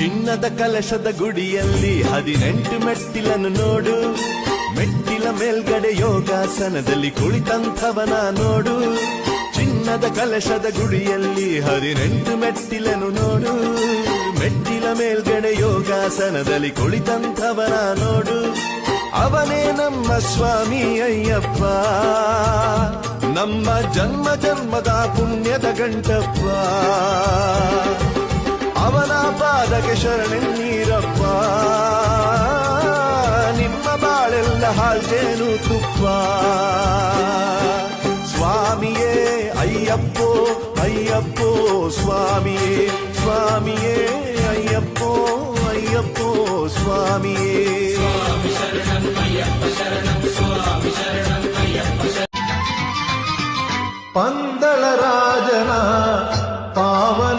ಚಿನ್ನದ ಕಲಶದ ಗುಡಿಯಲ್ಲಿ ಹದಿನೆಂಟು ಮೆಟ್ಟಿಲನ್ನು ನೋಡು. ಮೆಟ್ಟಿಲ ಮೇಲ್ಗಡೆ ಯೋಗಾಸನದಲ್ಲಿ ಕುಳಿತಂಥವನ ನೋಡು. ಚಿನ್ನದ ಕಲಶದ ಗುಡಿಯಲ್ಲಿ ಹದಿನೆಂಟು ಮೆಟ್ಟಿಲನ್ನು ನೋಡು. ಮೆಟ್ಟಿಲ ಮೇಲ್ಗಡೆ ಯೋಗಾಸನದಲ್ಲಿ ಕುಳಿತಂಥವನ ನೋಡು. ಅವನೇ ನಮ್ಮ ಸ್ವಾಮಿ ಅಯ್ಯಪ್ಪ. ನಮ್ಮ ಜನ್ಮ ಜನ್ಮದ ಪುಣ್ಯದ ಗಂಟಪ್ಪ. ಪಾದಕ್ಕೆ ಶರಣೆನ್ನೀರಪ್ಪ ನಿಮ್ಮ ಬಾಳೆಲ್ಲ ಹಾಲ್ತೇನು ತುಪ್ಪ ಸ್ವಾಮಿಯೇ ಅಯ್ಯಪ್ಪೋ ಅಯ್ಯಪ್ಪೋ ಸ್ವಾಮಿಯೇ ಸ್ವಾಮಿಯೇ ಅಯ್ಯಪ್ಪೋ ಅಯ್ಯಪ್ಪೋ ಸ್ವಾಮಿಯೇ ಪಂದಳ ರಾಜನ ಪಾವನ